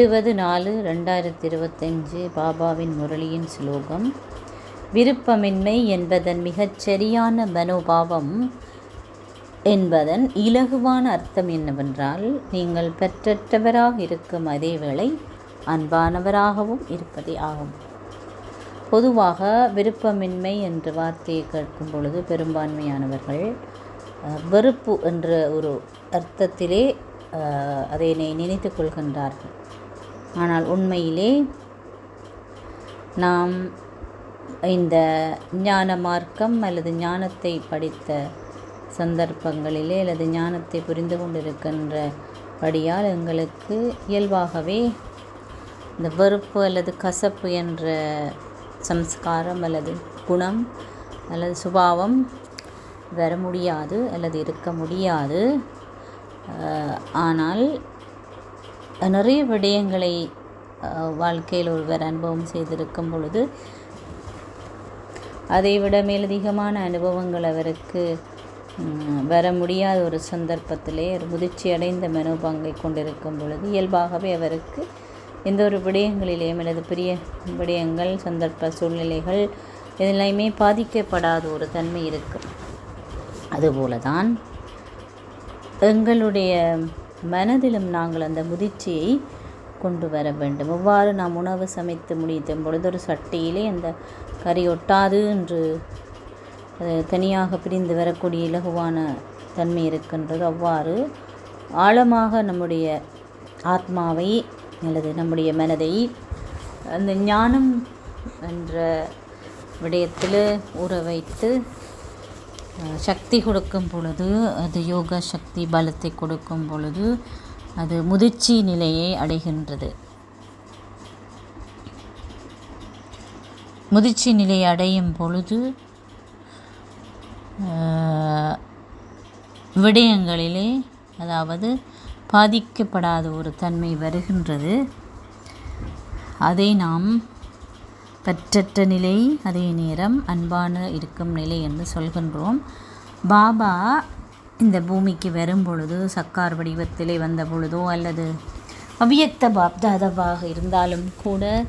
இருபது நாலு ரெண்டாயிரத்தி இருபத்தஞ்சு பாபாவின் முரளியின் ஸ்லோகம் விருப்பமின்மை என்பதன் மிகச் சரியான மனோபாவம் என்பதன் இலகுவான அர்த்தம் என்னவென்றால் நீங்கள் பெற்றற்றவராக இருக்கும் அதேவேளை அன்பானவராகவும் இருப்பதே ஆகும். பொதுவாக விருப்பமின்மை என்ற வார்த்தையை கேட்கும் பொழுது பெரும்பான்மையானவர்கள் வெறுப்பு என்ற ஒரு அர்த்தத்திலே அதை நினைத்து கொள்கின்றார்கள். ஆனால் உண்மையிலே நாம் இந்த ஞான மார்க்கம் அல்லது ஞானத்தை படித்த சந்தர்ப்பங்களிலே அல்லது ஞானத்தை புரிந்து கொண்டிருக்கின்ற படியால் எங்களுக்கு இயல்பாகவே இந்த வெறுப்பு அல்லது கசப்பு என்ற சம்ஸ்காரம் அல்லது குணம் அல்லது சுபாவம் வர முடியாது அல்லது இருக்க முடியாது. ஆனால் நிறைய விடயங்களை வாழ்க்கையில் ஒருவர் அனுபவம் செய்திருக்கும் பொழுது அதைவிட மேலதிகமான அனுபவங்கள் அவருக்கு வர முடியாத ஒரு சந்தர்ப்பத்திலே ஒரு முதிர்ச்சி அடைந்த மனோபாங்கை கொண்டிருக்கும் பொழுது இயல்பாகவே அவருக்கு எந்த ஒரு விடயங்களிலேயும் அல்லது பெரிய விடயங்கள் சந்தர்ப்ப சூழ்நிலைகள் இதெல்லாமே பாதிக்கப்படாத ஒரு தன்மை இருக்கும். அதுபோல தான் எங்களுடைய மனதிலும் நாங்கள் அந்த முதிர்ச்சியை கொண்டு வர வேண்டும். எவ்வாறு நாம் உணவு சமைத்து முடித்தும்? பொழுது ஒரு சட்டியிலே அந்த கறி ஒட்டாது என்று தனியாக பிரிந்து வரக்கூடிய இலகுவான தன்மை இருக்கின்றது. அவ்வாறு ஆழமாக நம்முடைய ஆத்மாவை அல்லது நம்முடைய மனதை அந்த ஞானம் என்ற விடயத்தில் ஊற வைத்து சக்தி கொடுக்கும் பொழுது அது யோக சக்தி பலத்தை கொடுக்கும் பொழுது அது முதிர்ச்சி நிலையை அடைகின்றது. முதிர்ச்சி நிலையை அடையும் பொழுது விடயங்களிலே அதாவது பாதிக்கப்படாத ஒரு தன்மை வருகின்றது. அதை நாம் பற்றற்ற நிலை அதே நேரம் அன்பான இருக்கும் நிலை என்று சொல்கின்றோம். பாபா இந்த பூமிக்கு வரும் பொழுது சக்கார் வடிவத்திலே வந்த பொழுதோ அல்லது அவ்வியக்த பாப்தாதவாக இருந்தாலும் கூட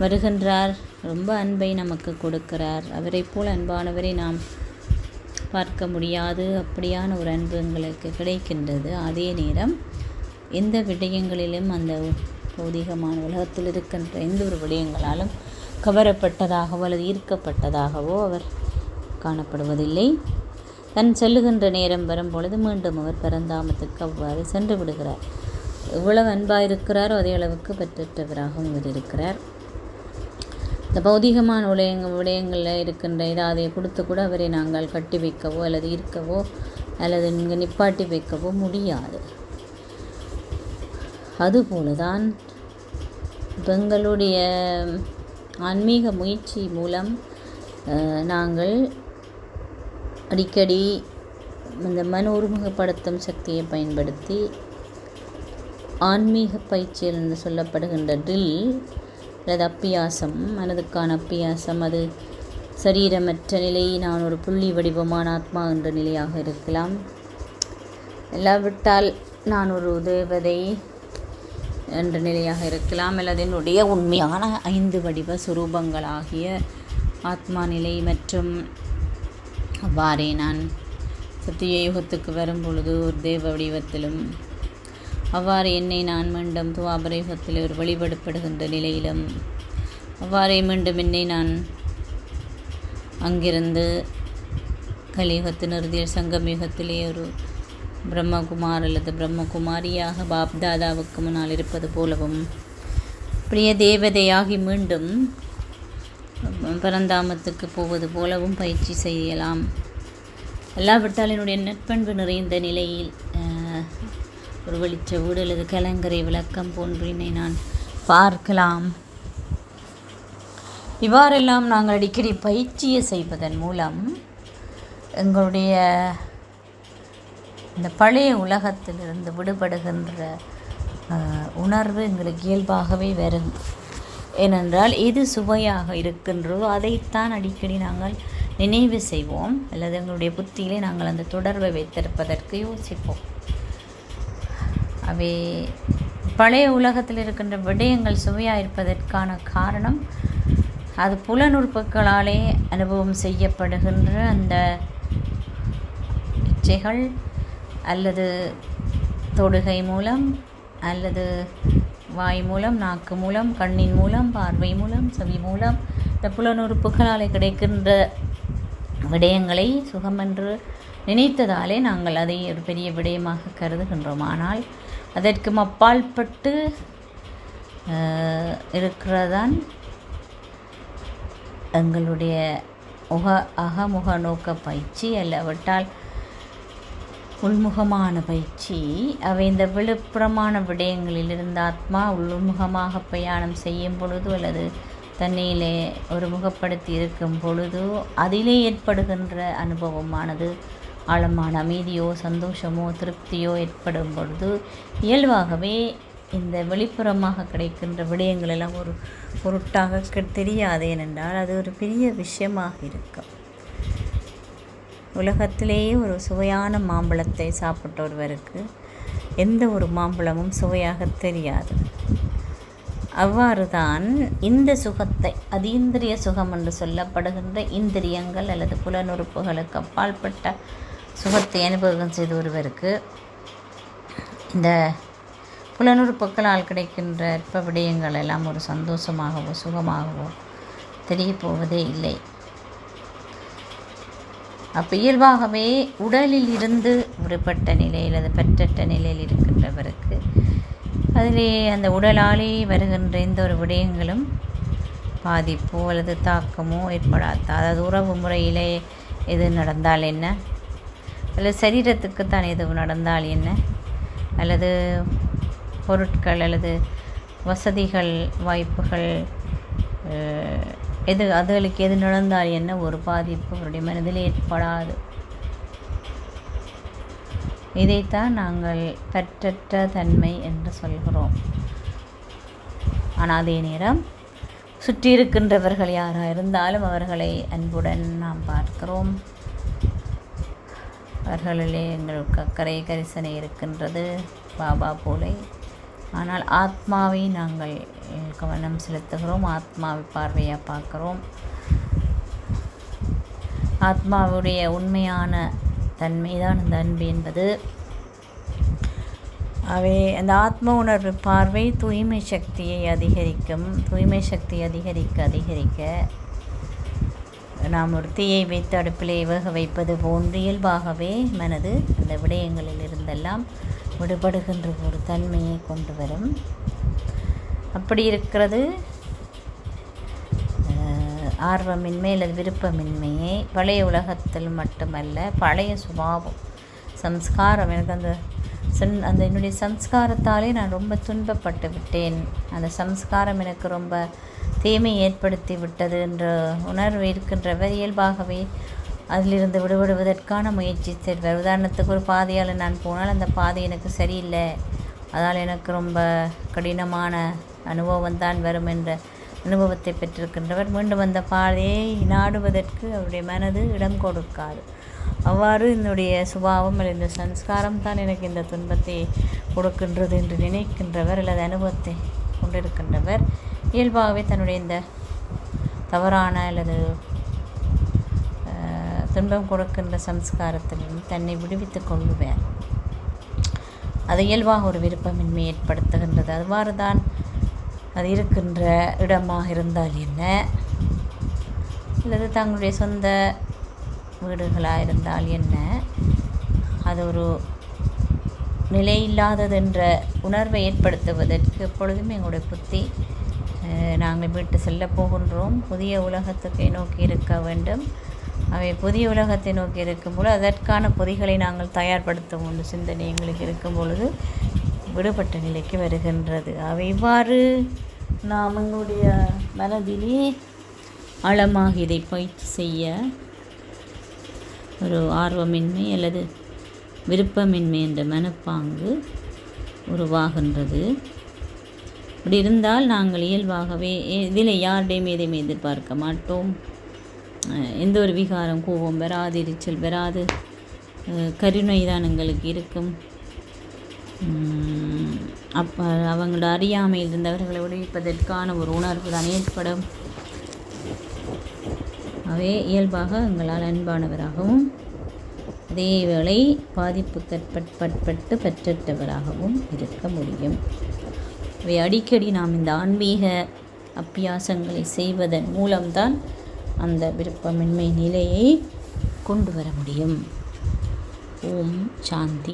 வருகின்றார். ரொம்ப அன்பை நமக்கு கொடுக்கிறார். அவரைப் போல் அன்பானவரை நாம் பார்க்க முடியாது. அப்படியான ஒரு அன்பு எங்களுக்கு கிடைக்கின்றது. அதே நேரம் எந்த விடயங்களிலும் அந்த பௌதிகமான உலகத்தில் இருக்கின்ற எந்த ஒரு விடயங்களாலும் கவரப்பட்டதாகவோ அல்லது ஈர்க்கப்பட்டதாகவோ அவர் காணப்படுவதில்லை. தன் செல்லுகின்ற நேரம் வரும் பொழுது மீண்டும் அவர் பரந்தாமத்துக்கு அவ்வாறு சென்று விடுகிறார். எவ்வளவு அன்பாக இருக்கிறாரோ அதே அளவுக்கு பெற்றற்றவராகவும் இவர் இருக்கிறார். இந்த பௌதிகமான விடயங்க விடயங்களில் இருக்கின்ற ஏதாவது கொடுத்து கூட அவரை நாங்கள் கட்டி வைக்கவோ அல்லது ஈர்க்கவோ அல்லது இங்கே நிப்பாட்டி வைக்கவோ முடியாது. அதுபோல தான் எங்களுடைய ஆன்மீக முயற்சி மூலம் நாங்கள் அடிக்கடி இந்த மன ஒருமுகப்படுத்தும் சக்தியை பயன்படுத்தி ஆன்மீக பயிற்சியில் என்று சொல்லப்படுகின்ற ட்ரில் அல்லது அப்பியாசம் மனதுக்கான அப்பியாசம் அது சரீரமற்ற நிலை நான் ஒரு புள்ளி வடிவமான ஆத்மா என்ற நிலையாக இருக்கலாம். இல்லாவிட்டால் நான் ஒரு தேவதை என்ற நிலையாக இருக்கலாம். அல்லது என்னுடைய உண்மையான ஐந்து வடிவ சுரூபங்களாகிய ஆத்மா நிலை மற்றும் அவ்வாறே நான் சத்திய யுகத்துக்கு வரும் பொழுது ஒரு தேவ வடிவத்திலும் அவ்வாறு என்னை நான் மீண்டும் துவாபர யுகத்தில் ஒரு வழிபடப்படுகின்ற நிலையிலும் அவ்வாறே மீண்டும் என்னை நான் அங்கிருந்து கலியுகத்தின் இறுதியில் சங்கம் யுகத்திலே ஒரு பிரம்மகுமார் அல்லது பிரம்மகுமாரியாக பாப்தாதாவுக்கு முன்னால் இருப்பது போலவும் பிரிய தேவதையாகி மீண்டும் பரந்தாமத்துக்கு போவது போலவும் பயிற்சி செய்யலாம். எல்லாவிட்டால் என்னுடைய நட்பண்பு நிறைந்த நிலையில் ஒரு வெளிச்ச வீடு அல்லது கலங்கரை விளக்கம் போன்றினை நான் பார்க்கலாம். இவ்வாறெல்லாம் நாங்கள் அடிக்கடி பயிற்சியை செய்வதன் மூலம் எங்களுடைய இந்த பழைய உலகத்திலிருந்து விடுபடுகின்ற உணர்வு எங்களுக்கு இயல்பாகவே வரும். ஏனென்றால் எது சுவையாக இருக்கின்றதோ அதைத்தான் அடிக்கடி நாங்கள் நினைவு செய்வோம். அல்லது எங்களுடைய புத்தியிலே நாங்கள் அந்த தொடர்பை வைத்திருப்பதற்கு யோசிப்போம். அவை பழைய உலகத்தில் இருக்கின்ற விடயங்கள் சுவையாக இருப்பதற்கான காரணம் அது புலனுறுப்புகளாலே அனுபவம் செய்யப்படுகின்ற அந்த இச்சைகள் அல்லது தொடுகை மூலம் அல்லது வாய் மூலம் நாக்கு மூலம் கண்ணின் மூலம் பார்வை மூலம் செவி மூலம் இந்த புலனுறுப்புகளால் கிடைக்கின்ற விடயங்களை சுகமென்று நினைத்ததாலே நாங்கள் அதை ஒரு பெரிய விடயமாக கருதுகின்றோம். ஆனால் அதற்கு அப்பால்பட்டு இருக்கிறதான் எங்களுடைய முக அகமுக நோக்க பயிற்சி அல்லவிட்டால் உள்முகமான பயிற்சி. அவை இந்த விழுப்புறமான விடயங்களில் இருந்த ஆத்மா உள்முகமாக பிரயாணம் செய்யும் பொழுது அல்லது தன்னையிலே ஒரு முகப்படுத்தி இருக்கும் பொழுது அதிலே ஏற்படுகின்ற அனுபவமானது ஆழமான அமைதியோ சந்தோஷமோ திருப்தியோ ஏற்படும் பொழுது இயல்பாகவே இந்த வெளிப்புறமாக கிடைக்கின்ற விடயங்கள் எல்லாம் ஒரு பொருட்டாக தெரியாது ஏனென்றால் அது ஒரு பெரிய விஷயமாக இருக்கும் உலகத்திலேயே ஒரு சுவையான மாம்பழத்தை சாப்பிட்ட ஒருவருக்கு எந்த ஒரு மாம்பழமும் சுவையாக தெரியாது. அவ்வாறு தான் இந்த சுகத்தை அதீந்திரிய சுகம் என்று சொல்லப்படுகின்ற இந்திரியங்கள் அல்லது புலனுறுப்புகளுக்கு அப்பால்பட்ட சுகத்தை அனுபவம் செய்த ஒருவருக்கு இந்த புலனுறுப்புகளால் கிடைக்கின்ற விடயங்கள் எல்லாம் ஒரு சந்தோஷமாகவோ சுகமாகவோ தெரிய போவதே இல்லை. அப்போ இயல்பாகவே உடலில் இருந்து விடுபட்ட நிலையில் அது பெற்றட்ட நிலையில் இருக்கின்றவருக்கு அதிலே அந்த உடலாலே வருகின்ற எந்த ஒரு விடயங்களும் பாதிப்போ அல்லது தாக்கமோ ஏற்படாது? அதாவது உறவு முறையிலே எது நடந்தால் என்ன? அல்லது சரீரத்துக்கு தான் எது நடந்தால் என்ன? அல்லது பொருட்கள் அல்லது வசதிகள் வாய்ப்புகள் எது அதுகளுக்கு எது நடந்தால் என்ன? ஒரு பாதிப்பு அவருடைய மனதில் ஏற்படாது. இதைத்தான் நாங்கள் பற்றற்ற தன்மை என்று சொல்கிறோம். ஆனால் அதே நேரம் சுற்றி இருக்கின்றவர்கள் யாராக இருந்தாலும் அவர்களை அன்புடன் நாம் பார்க்கிறோம். அவர்களிலே எங்களுக்கு அக்கறை கரிசனை இருக்கின்றது. பாபா போலே ஆனால் ஆத்மாவை நாங்கள் கவனம் செலுத்துகிறோம். ஆத்மாவை பார்வையாக பார்க்குறோம். ஆத்மாவுடைய உண்மையான தன்மைதான் இந்த அன்பு என்பது. அவை அந்த ஆத்ம உணர்வு பார்வை தூய்மை சக்தியை அதிகரிக்கும். தூய்மை சக்தி அதிகரிக்க அதிகரிக்க நாம் ஒரு தீயை வைத்து அடுப்பிலே வேக வைப்பது போன்று இயல்பாகவே மனது அந்த விடயங்களில் இருந்தெல்லாம் விடுபடுகின்ற ஒரு தன்மையை கொண்டு வரும். அப்படி இருக்கிறது. ஆர்வமின்மை அல்லது விருப்பமின்மையை பழைய உலகத்தில் மட்டுமல்ல பழைய சுபாவம் சம்ஸ்காரம். எனக்கு அந்த சன் அந்த என்னுடைய சம்ஸ்காரத்தாலே நான் ரொம்ப துன்பப்பட்டு விட்டேன். அந்த சம்ஸ்காரம் எனக்கு ரொம்ப தீமை ஏற்படுத்தி விட்டது என்ற உணர்வு இருக்கின்றவர் இயல்பாகவே அதிலிருந்து விடுபடுவதற்கான முயற்சி செய்வார் உதாரணத்துக்கு ஒரு பாதையால் நான் போனால் அந்த பாதை எனக்கு சரியில்லை. அதனால் எனக்கு ரொம்ப கடினமான அனுபவம் தான் வரும் என்ற அனுபவத்தை பெற்றிருக்கின்றவர். மீண்டும் அந்த பாதையை நாடுவதற்கு அவருடைய மனது இடம் கொடுக்காது. அவ்வாறு என்னுடைய சுபாவம் அல்லது இந்த சன்ஸ்காரம் தான் எனக்கு இந்த துன்பத்தை கொடுக்கின்றது என்று நினைக்கின்றவர் அல்லது அனுபவத்தை கொண்டிருக்கின்றவர். இயல்பாகவே தன்னுடைய இந்த தவறான அல்லது துன்பம் கொடுக்கின்ற சம்ஸ்காரத்திலிருந்து தன்னை விடுவித்துக் கொள்ளுவேன். அது இயல்பாக ஒரு விருப்பமின்மை ஏற்படுத்துகின்றது. அவ்வாறு தான் அது இருக்கின்ற இடமாக இருந்தால் என்ன? அல்லது தங்களுடைய சொந்த வீடுகளாக இருந்தால் என்ன? அது ஒரு நிலையில்லாததென்ற உணர்வை ஏற்படுத்துவதற்கு எப்பொழுதுமே எங்களுடைய புத்தி நாங்கள் வீட்டு செல்ல போகின்றோம். புதிய உலகத்துக்கு நோக்கி இருக்க வேண்டும். அவை புதிய உலகத்தை நோக்கி இருக்கும்போது அதற்கான பொறிகளை நாங்கள் தயார்படுத்தும் ஒன்று சிந்தனை எங்களுக்கு இருக்கும் பொழுது விடுபட்ட நிலைக்கு வருகின்றது. அவை இவ்வாறு நாம் எங்களுடைய மனதிலே ஆழமாக இதை பயிற்சி செய்ய ஒரு ஆர்வமின்மை அல்லது விருப்பமின்மை என்ற மனப்பாங்கு உருவாகின்றது. அப்படி இருந்தால் நாங்கள் இயல்பாகவே இதில் யாருடையும் எதையும் எதிர்பார்க்க மாட்டோம். எந்த ஒரு விகாரம் கோபம் வராது எரிச்சல் வராது. கருணை தான் எங்களுக்கு இருக்கும். அப்போ அவங்களோட அறியாமையில் இருந்தவர்களை விடுவிப்பதற்கான ஒரு உணர்வு தான் ஏற்படும். அவே இயல்பாக எங்களால் அன்பானவராகவும் அதேவேளை பாதிப்புக்கட்பட்பட்டு பற்றற்றவராகவும் இருக்க முடியும். அவை அடிக்கடி நாம் இந்த ஆன்மீக அப்பியாசங்களை செய்வதன் மூலம்தான் அந்த விருப்பமின்மை நிலையை கொண்டு வர முடியும். ஓம் சாந்தி.